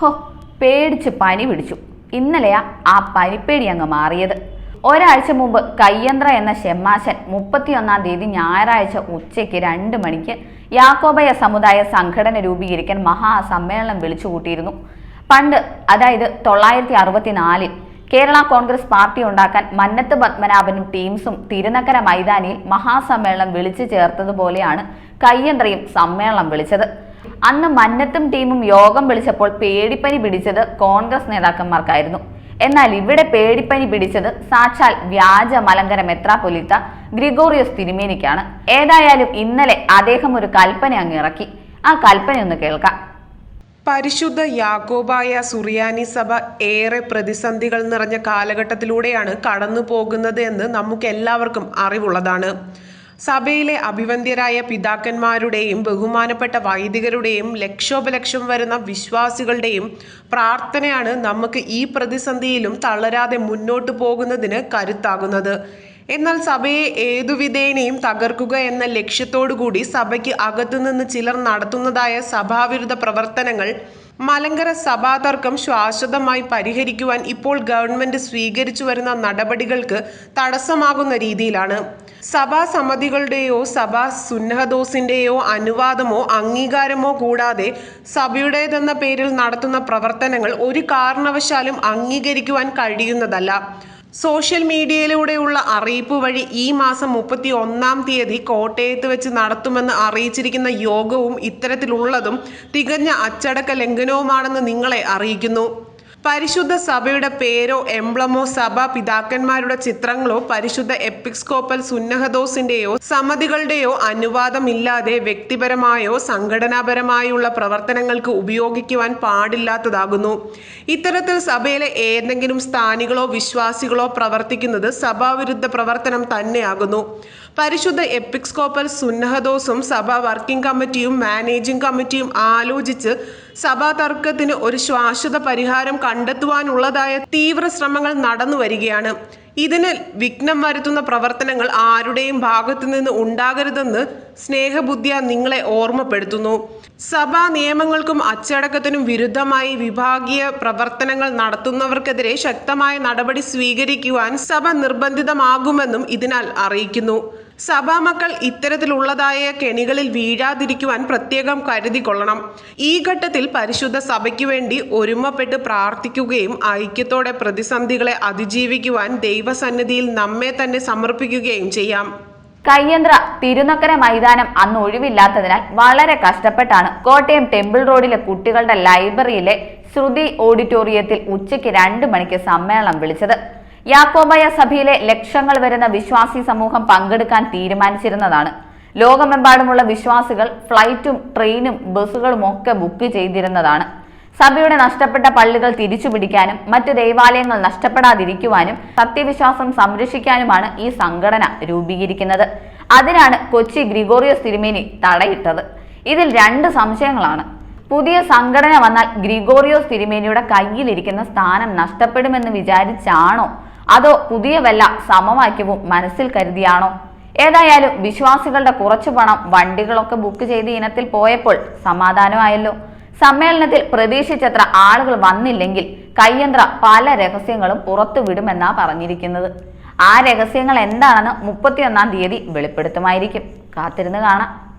ഹോ പേടിച്ച് പനി പിടിച്ചു. ഇന്നലെയാ ആ പനിപ്പേടി അങ്ങ് മാറിയത്. ഒരാഴ്ച മുമ്പ് കയ്യന്ത്ര എന്ന ഷെമ്മാശൻ മുപ്പത്തിയൊന്നാം തീയതി ഞായറാഴ്ച ഉച്ചയ്ക്ക് രണ്ട് മണിക്ക് യാക്കോബയ സമുദായ സംഘടന രൂപീകരിക്കാൻ മഹാസമ്മേളനം വിളിച്ചു കൂട്ടിയിരുന്നു. പണ്ട് അതായത് തൊള്ളായിരത്തി അറുപത്തിനാലിൽ കേരള കോൺഗ്രസ് പാർട്ടി ഉണ്ടാക്കാൻ മന്നത്ത് പത്മനാഭനും ടീംസും തിരുനക്കര മൈതാനിയിൽ മഹാസമ്മേളനം വിളിച്ചു ചേർത്തതുപോലെയാണ് കയ്യന്ത്രയും സമ്മേളനം വിളിച്ചത്. അന്ന് മന്നത്തും ടീമും യോഗം വിളിച്ചപ്പോൾ പേടിപ്പനി പിടിച്ചത് കോൺഗ്രസ് നേതാക്കന്മാർക്കായിരുന്നു. എന്നാൽ ഇവിടെ പേടിപ്പനി പിടിച്ചത് സാക്ഷാൽ വ്യാജ മലങ്കര മെത്രാപൊലിത്ത ഗ്രിഗോറിയസ് തിരുമേനിക്കാണ്. ഏതായാലും ഇന്നലെ അദ്ദേഹം ഒരു കൽപ്പന അങ്ങിറക്കി ആ കൽപ്പന ഒന്ന് കേൾക്കാം. പരിശുദ്ധ യാക്കോബായ സുറിയാനി സഭ ഏറെ പ്രതിസന്ധികൾ നിറഞ്ഞ കാലഘട്ടത്തിലൂടെയാണ് കടന്നു പോകുന്നത് എന്ന് നമുക്ക് എല്ലാവർക്കും അറിവുള്ളതാണ്. സഭയിലെ അഭിവന്ദ്യരായ പിതാക്കന്മാരുടെയും ബഹുമാനപ്പെട്ട വൈദികരുടെയും ലക്ഷോപലക്ഷം വരുന്ന വിശ്വാസികളുടെയും പ്രാർത്ഥനയാണ് നമുക്ക് ഈ പ്രതിസന്ധിയിലും തളരാതെ മുന്നോട്ടു പോകുന്നതിന് കരുത്താകുന്നത്. എന്നാൽ സഭയെ ഏതുവിധേനയും തകർക്കുക എന്ന ലക്ഷ്യത്തോടുകൂടി സഭയ്ക്ക് അകത്തുനിന്ന് ചിലർ നടത്തുന്നതായ സഭാവിരുദ്ധ പ്രവർത്തനങ്ങൾ മലങ്കര സഭാതർക്കം ശാശ്വതമായി പരിഹരിക്കുവാൻ ഇപ്പോൾ ഗവൺമെന്റ് സ്വീകരിച്ചു വരുന്ന നടപടികൾക്ക് തടസ്സമാകുന്ന രീതിയിലാണ്. സഭാ സമിതികളുടെയോ സഭാ സുന്നഹദോസിന്റെയോ അനുവാദമോ അംഗീകാരമോ കൂടാതെ സഭയുടേതെന്ന പേരിൽ നടത്തുന്ന പ്രവർത്തനങ്ങൾ ഒരു കാരണവശാലും അംഗീകരിക്കുവാൻ കഴിയുന്നതല്ല. സോഷ്യൽ മീഡിയയിലൂടെയുള്ള അറിയിപ്പ് വഴി ഈ മാസം മുപ്പത്തി ഒന്നാം തീയതി കോട്ടയത്ത് വെച്ച് നടത്തുമെന്ന് അറിയിച്ചിരിക്കുന്ന യോഗവും ഇത്തരത്തിലുള്ളതും തികഞ്ഞ അച്ചടക്ക ലംഘനവുമാണെന്ന് നിങ്ങളെ അറിയിക്കുന്നു. പരിശുദ്ധ സഭയുടെ പേരോ എംബ്ലമോ സഭാ പിതാക്കന്മാരുടെ ചിത്രങ്ങളോ പരിശുദ്ധ എപ്പിക്സ്കോപ്പൽ സുന്നഹദോസിന്റെയോ സമിതികളുടെയോ അനുവാദമില്ലാതെ വ്യക്തിപരമായോ സംഘടനാപരമായുള്ള പ്രവർത്തനങ്ങൾക്ക് ഉപയോഗിക്കുവാൻ പാടില്ലാത്തതാകുന്നു. ഇത്തരത്തിൽ സഭയിലെ ഏതെങ്കിലും സ്ഥാനികളോ വിശ്വാസികളോ പ്രവർത്തിക്കുന്നത് സഭാവിരുദ്ധ പ്രവർത്തനം തന്നെയാകുന്നു. പരിശുദ്ധ എപ്പിക്സ്കോപ്പൽ സുന്നഹദോസും സഭാ വർക്കിംഗ് കമ്മിറ്റിയും മാനേജിംഗ് കമ്മിറ്റിയും ആലോചിച്ച് സഭാ തർക്കത്തിന് ഒരു ശാശ്വത പരിഹാരം കണ്ടെത്തുവാനുള്ളതായ തീവ്ര ശ്രമങ്ങൾ നടന്നു വരികയാണ്. ഇതിന് വിഘ്നം വരുത്തുന്ന പ്രവർത്തനങ്ങൾ ആരുടെയും ഭാഗത്തു നിന്ന് ഉണ്ടാകരുതെന്ന് സ്നേഹബുദ്ധിയ നിങ്ങളെ ഓർമ്മപ്പെടുത്തുന്നു. സഭാ നിയമങ്ങൾക്കും അച്ചടക്കത്തിനും വിരുദ്ധമായി വിഭാഗീയ പ്രവർത്തനങ്ങൾ നടത്തുന്നവർക്കെതിരെ ശക്തമായ നടപടി സ്വീകരിക്കുവാൻ സഭ നിർബന്ധിതമാകുമെന്നും ഇതിനാൽ അറിയിക്കുന്നു. സഭാമക്കൾ ഇത്തരത്തിലുള്ളതായ കെണികളിൽ വീഴാതിരിക്കുവാൻ പ്രത്യേകം കരുതിക്കൊള്ളണം ഈ ഘട്ടത്തിൽ പരിശുദ്ധ സഭയ്ക്ക് വേണ്ടി ഒരുമപ്പെട്ട് പ്രാർത്ഥിക്കുകയും ഐക്യത്തോടെ പ്രതിസന്ധികളെ അതിജീവിക്കുവാൻ ദൈവസന്നിധിയിൽ നമ്മെ തന്നെ സമർപ്പിക്കുകയും ചെയ്യാം. കയ്യന്ത്ര തിരുനക്കര മൈതാനം അന്ന് ഒഴിവില്ലാത്തതിനാൽ വളരെ കഷ്ടപ്പെട്ടാണ്. കോട്ടയം ടെമ്പിൾ റോഡിലെ കുട്ടികളുടെ ലൈബ്രറിയിലെ ശ്രുതി ഓഡിറ്റോറിയത്തിൽ ഉച്ചയ്ക്ക് രണ്ട് മണിക്ക് സമ്മേളനം വിളിച്ചത്. യാക്കോബായ സഭയിലെ ലക്ഷങ്ങൾ വരുന്ന വിശ്വാസി സമൂഹം പങ്കെടുക്കാൻ തീരുമാനിച്ചിരുന്നതാണ്. ലോകമെമ്പാടുമുള്ള വിശ്വാസികൾ ഫ്ലൈറ്റും ട്രെയിനും ബസ്സുകളും ഒക്കെ ബുക്ക് ചെയ്തിരുന്നതാണ്. സഭയുടെ നഷ്ടപ്പെട്ട പള്ളികൾ തിരിച്ചുപിടിക്കാനും മറ്റു ദേവാലയങ്ങൾ നഷ്ടപ്പെടാതിരിക്കുവാനും സത്യവിശ്വാസം സംരക്ഷിക്കാനുമാണ് ഈ സംഘടന രൂപീകരിക്കുന്നത്. അതിനാണ് കൊച്ചി ഗ്രിഗോറിയോസ് തിരുമേനി തടയിട്ടത്. ഇതിൽ രണ്ട് സംശയങ്ങളാണ്. പുതിയ സംഘടന വന്നാൽ ഗ്രിഗോറിയോസ് തിരുമേനിയുടെ കയ്യിലിരിക്കുന്ന സ്ഥാനം നഷ്ടപ്പെടുമെന്ന് വിചാരിച്ചാണോ അതോ പുതിയ വല്ല സമവാക്യവും മനസ്സിൽ കരുതിയാണോ? ഏതായാലും വിശ്വാസികളുടെ കുറച്ചു പണം വണ്ടികളൊക്കെ ബുക്ക് ചെയ്ത് ഇനത്തിൽ പോയപ്പോൾ സമാധാനമായല്ലോ. സമ്മേളനത്തിൽ പ്രതീക്ഷിച്ചത്ര ആളുകൾ വന്നില്ലെങ്കിൽ കയ്യന്ത്ര പല രഹസ്യങ്ങളും പുറത്തുവിടുമെന്നാ പറഞ്ഞിരിക്കുന്നത്. ആ രഹസ്യങ്ങൾ എന്താണെന്ന് മുപ്പത്തിയൊന്നാം തീയതി വെളിപ്പെടുത്തുമായിരിക്കും. കാത്തിരുന്ന് കാണാം.